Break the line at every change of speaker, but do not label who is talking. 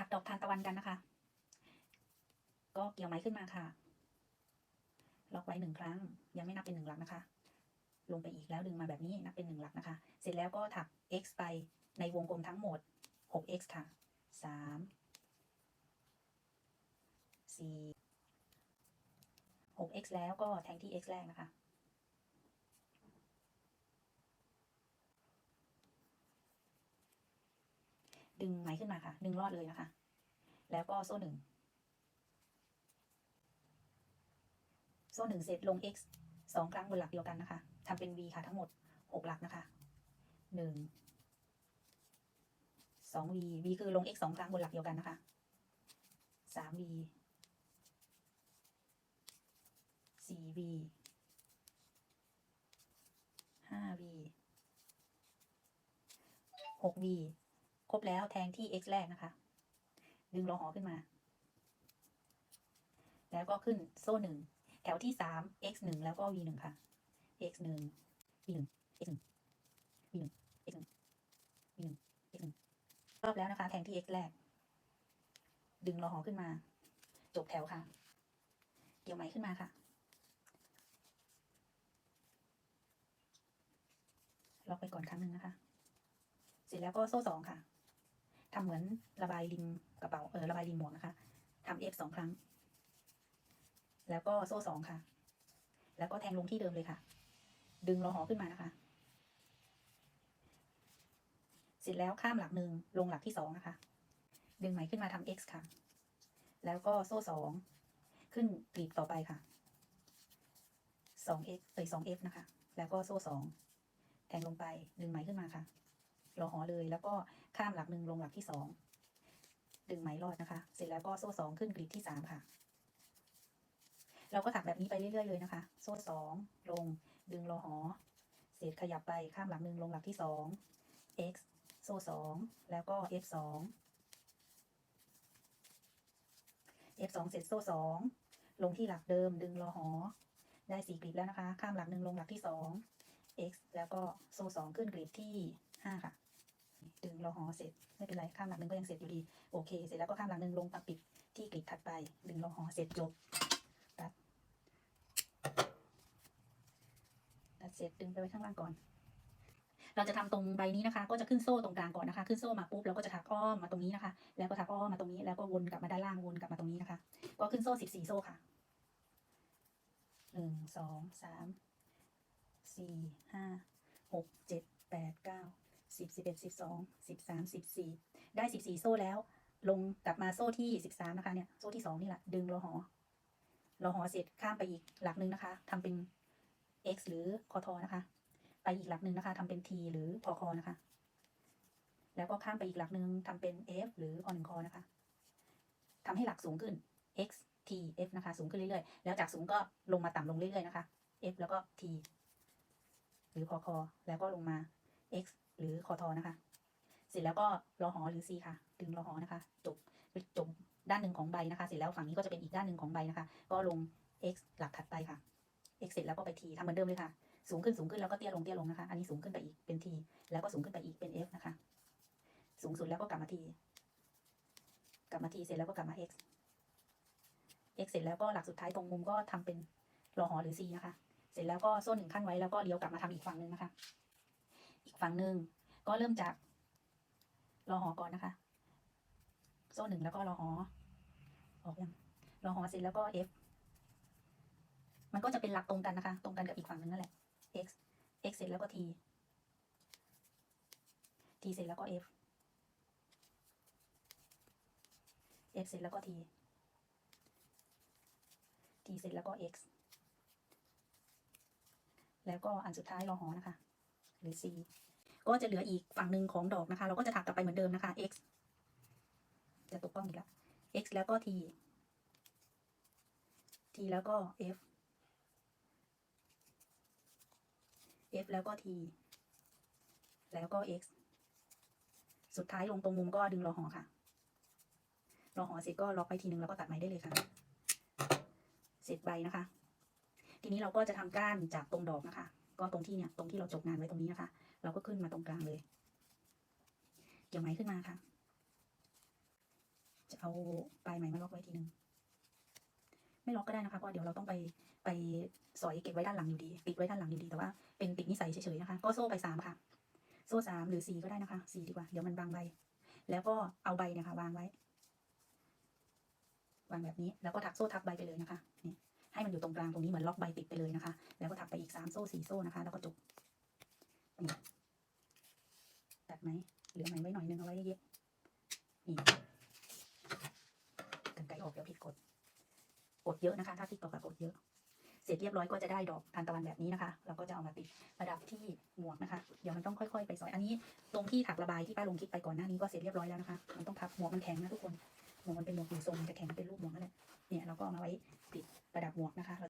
ถักดอกทานตะวันกันนะคะ ก็เกี่ยวไหมขึ้นมาค่ะ ล็อกไว้หนึ่งครั้ง ยังไม่นับเป็นหนึ่งหลักนะคะ ลงไปอีกแล้วดึงมาแบบนี้นับเป็นหนึ่งหลักนะคะ เสร็จแล้วก็ถัก x ไปในวงกลมทั้งหมด 6x ค่ะ 3 4 6x แล้วก็แทงที่ x แรกนะคะ ดึงไหมขึ้นมาค่ะ ดึงรอดเลยนะคะ แล้วก็โซ่หนึ่งโซ่หนึ่งเสร็จลง x สองครั้งบนหลักเดียวกันนะคะทำเป็น v ค่ะทั้งหมดหกหลักนะคะหนึ่งสอง v v คือลง x สองครั้งบนหลักเดียวกันนะคะสาม v สี่ v ห้า v หก v ครบแล้วแทงที่ x แรกนะคะ ดึงรอหอขึ้นมา แล้วก็ขึ้นโซ่หนึ่งแถวที่สาม x หนึ่งแล้วก็ v หนึ่งค่ะ x หนึ่ง v หนึ่ง x หนึ่ง v หนึ่ง x หนึ่ง v หนึ่ง x หนึ่งรอบแล้วนะคะ แทงที่ x แรก ดึงรอหอขึ้นมา จบแถวค่ะ เกี่ยวไหมขึ้นมาค่ะ ล็อกไปก่อนครั้งหนึ่งนะคะ เสร็จแล้วก็โซ่สองค่ะ ทำเหมือนระบายริมกระเป๋าเออระบายริมหมวกนะคะทำ F สองครั้ง แล้วก็โซ่สองค่ะ แล้วก็แทงลงที่เดิมเลยค่ะ ดึงรอหอขึ้นมานะคะ เสร็จแล้วข้ามหลักหนึ่งลงหลักที่สองนะคะ ดึงไหมขึ้นมาทำ X ค่ะ แล้วก็โซ่สองขึ้นกลีบต่อไปค่ะสอง X เอ้ยสอง F นะคะ แล้วก็โซ่สองแทงลงไป ดึงไหมขึ้นมาค่ะ รอหอเลย แล้วก็ข้ามหลักหนึ่งลงหลักที่สองดึงไหมรอดนะคะ เสร็จแล้วก็โซ่สองขึ้นกลีบที่สามค่ะ เราก็ถักแบบนี้ไปเรื่อยๆเลยนะคะ โซ่สองลง ดึงรอหอ เสร็จขยับไปข้ามหลักหนึ่งลงหลักที่สอง x โซ่สองแล้วก็ f สอง f สองเสร็จโซ่สองลงที่หลักเดิม ดึงรอหอ ได้สี่กลีบแล้วนะคะ ข้ามหลักหนึ่งลงหลักที่สอง x แล้วก็โซ่สองขึ้นกลีบที่ ห้าค่ะ ดึงรอหอเสร็จไม่เป็นไรข้ามหลักหนึ่งก็ยังเสร็จอยู่ดี โอเค เสร็จแล้วก็ข้ามหลักหนึ่งลงมาปิดที่กลีบถัดไป ดึงรอหอเสร็จจบตัดตัดเสร็จดึงไปไว้ข้างล่างก่อนเราจะทำตรงใบนี้นะคะ ก็จะขึ้นโซ่ตรงกลางก่อนนะคะ ขึ้นโซ่มาปุ๊บเราก็จะถักอ้อมมาตรงนี้นะคะ แล้วก็ถักอ้อมมาตรงนี้ แล้วก็วนกลับมาด้านล่างวนกลับมาตรงนี้นะคะ ก็ขึ้นโซ่สิบสี่โซ่ค่ะหนึ่งสองสามสี่ห้าหกเจ็ดแปดเก้า สิบสิบเอ็ดสิบสองสิบสามสิบสี่ได้สิบสี่โซ่แล้ว ลงกลับมาโซ่ที่สิบสามนะคะเนี่ยโซ่ที่สองนี่แหละดึงรอหอรอหอเสร็จข้ามไปอีกหลักหนึ่งนะคะทำเป็น x หรือคอทอนะคะ ไปอีกหลักหนึ่งนะคะทำเป็น t หรือพอคอนะคะ แล้วก็ข้ามไปอีกหลักหนึ่งทำเป็น f หรืออหนึ่งคอนะคะทำให้หลักสูงขึ้น x t f นะคะ สูงขึ้นเรื่อยๆ แล้วจากสูงก็ลงมาต่ำลงเรื่อยๆนะคะ f แล้วก็ t หรือพอคอแล้วก็ลงมา x หรือคอทอนะคะ เสร็จแล้วก็รอหอหรือ c ค่ะ ดึงรอหอนะคะ จบจบด้านหนึ่งของใบนะคะ เสร็จแล้วฝั่งนี้ก็จะเป็นอีกด้านหนึ่งของใบนะคะ ก็ลง x หลักถัดไปค่ะ x เสร็จแล้วก็ไป t ทำเหมือนเดิมเลยค่ะ สูงขึ้นสูงขึ้นแล้วก็เตี้ยลงเตี้ยลงนะคะ อันนี้สูงขึ้นไปอีกเป็น t แล้วก็สูงขึ้นไปอีกเป็น f นะคะ สูงสุดแล้วก็กลับมา t กลับมา t เสร็จแล้วก็กลับมา x x เสร็จแล้วก็หลักสุดท้ายตรงมุมก็ทำเป็นรอหอหรือ c นะคะ เสร็จแล้วก็โซ่หนึ่งขั้นไว้แล้วก็เลี้ยวกลับมาทำอีกฝั่งหนึ่งนะคะ อีกฝั่งหนึ่งก็เริ่มจากรอหอก่อนนะคะ โซ่หนึ่งแล้วก็รอหอออกยังรอหอเสร็จแล้วก็ f มันก็จะเป็นหลักตรงกันนะคะ ตรงกันกับอีกฝั่งหนึ่งนั่นแหละ x x เสร็จแล้วก็ t t เสร็จแล้วก็ f f เสร็จแล้วก็ t t เสร็จแล้วก็ x แล้วก็อันสุดท้ายรอหอนะคะ หรือ c ก็จะเหลืออีกฝั่งหนึ่งของดอกนะคะ เราก็จะถักกลับไปเหมือนเดิมนะคะ x จะตกกล้องอีกแล้ว x แล้วก็ t t แล้วก็ f f แล้วก็ t แล้วก็ x สุดท้ายลงตรงมุมก็ดึงรอหอค่ะ รอหอเสร็จก็ล็อกไปทีนึงแล้วก็ตัดไหมได้เลยค่ะ เสร็จใบนะคะ ทีนี้เราก็จะทำก้านจากตรงดอกนะคะ ก็ตรงที่เนี่ยตรงที่เราจบงานไว้ตรงนี้นะคะ เราก็ขึ้นมาตรงกลางเลย เกี่ยวไหมขึ้นมาค่ะ จะเอาปลายไหมมาล็อกไว้ทีหนึ่งไม่ล็อกก็ได้นะคะเพราะเดี๋ยวเราต้องไปไปสอยเก็บไว้ด้านหลังอยู่ดีติดไว้ด้านหลังอยู่ดีแต่ว่าเป็นติดนิสัยเฉยๆนะคะ ก็โซ่ไปสามค่ะ โซ่สามหรือสี่ก็ได้นะคะสี่ดีกว่าเดี๋ยวมันบางใบ แล้วก็เอาใบเนี่ยค่ะวางไว้ วางแบบนี้ แล้วก็ถักโซ่ทับใบไปเลยนะคะนี่ ให้มันอยู่ตรงกลางตรงนี้เหมือนล็อกใบติดไปเลยนะคะ แล้วก็ถักไปอีกสามโซ่สี่โซ่นะคะ แล้วก็จบนี่ตัดไหมเหลือไหมไว้หน่อยนึงเอาไว้เย็บนี่กันไกลออกเดี๋ยวผิดกฎกดเยอะนะคะ ถ้าติ๊กตอกกดเยอะ เสร็จเรียบร้อยก็จะได้ดอกทานตะวันแบบนี้นะคะ เราก็จะเอามาติดประดับที่หมวกนะคะ เดี๋ยวมันต้องค่อย ๆ ไปสอย อันนี้ตรงที่ถักระบายที่ป้าลงคลิปไปก่อนหน้านี้ก็เสร็จเรียบร้อยแล้วนะคะ มันต้องทับหมวกมันแข็งนะทุกคน หมวกมันเป็นหมวกอยู่ทรงมันจะแข็งเป็นรูปหมวกนั่นแหละเนี่ยเราก็เอามาไว้ติดประดับหมวกนะคะ